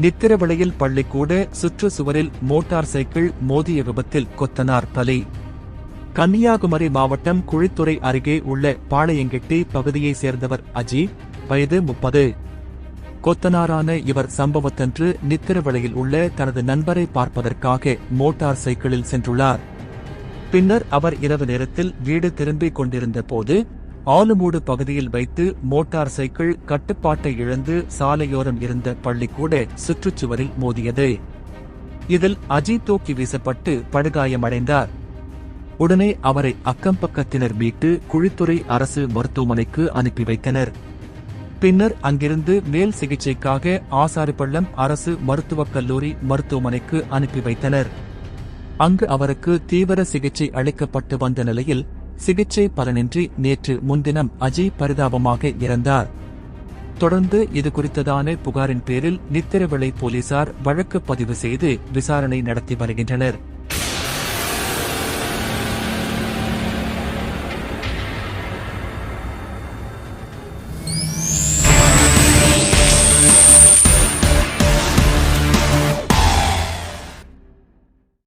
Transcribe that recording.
நித்திரவிளையில் பள்ளிக்கூட சுற்றுச்சுவரில் motor cycle மோதிய விபத்தில் கொத்தனார் பலி கன்னியாகுமரி மாவட்டம் குழித்துறை அருகே உள்ள பாளையங்கெட்டி பகுதியைச் சேர்ந்தவர் அஜி வயது முப்பது. கொத்தனாரான இவர் சம்பவத்தன்று நித்திரவிளையில் உள்ள தனது நண்பரை பார்ப்பதற்காக மோட்டார் சைக்கிளில் சென்றுள்ளார். பின்னர் அவர் இரவு நேரத்தில் வீடு திரும்பிக் கொண்டிருந்த போது ஆலுமூடு பகுதியில் வைத்து மோட்டார் சைக்கிள் கட்டுப்பாட்டை இழந்து சாலையோரம் இருந்த பள்ளிக்கூட சுற்றுச்சுவரில் மோதியது. இதில் அஜித் தூக்கி வீசப்பட்டு படுகாயமடைந்தார். உடனே அவரை அக்கம்பக்கத்தினர் மீட்டு குழித்துறை அரசு மருத்துவமனைக்கு அனுப்பி வைத்தனர். பின்னர் அங்கிருந்து மேல் சிகிச்சைக்காக ஆசாரிப்பள்ளம் அரசு மருத்துவக் கல்லூரி மருத்துவமனைக்கு அனுப்பி வைத்தனர். அங்கு அவருக்கு தீவிர சிகிச்சை அளிக்கப்பட்டு வந்த நிலையில் சிகிச்சை பலனின்றி நேற்று முன்தினம் அஜய் பரிதாபமாக இறந்தார். தொடர்ந்து இது குறித்ததான புகாரின் பேரில் நித்திரவிளை போலீசார் வழக்கு பதிவு செய்து விசாரணை நடத்தி வருகின்றனர்.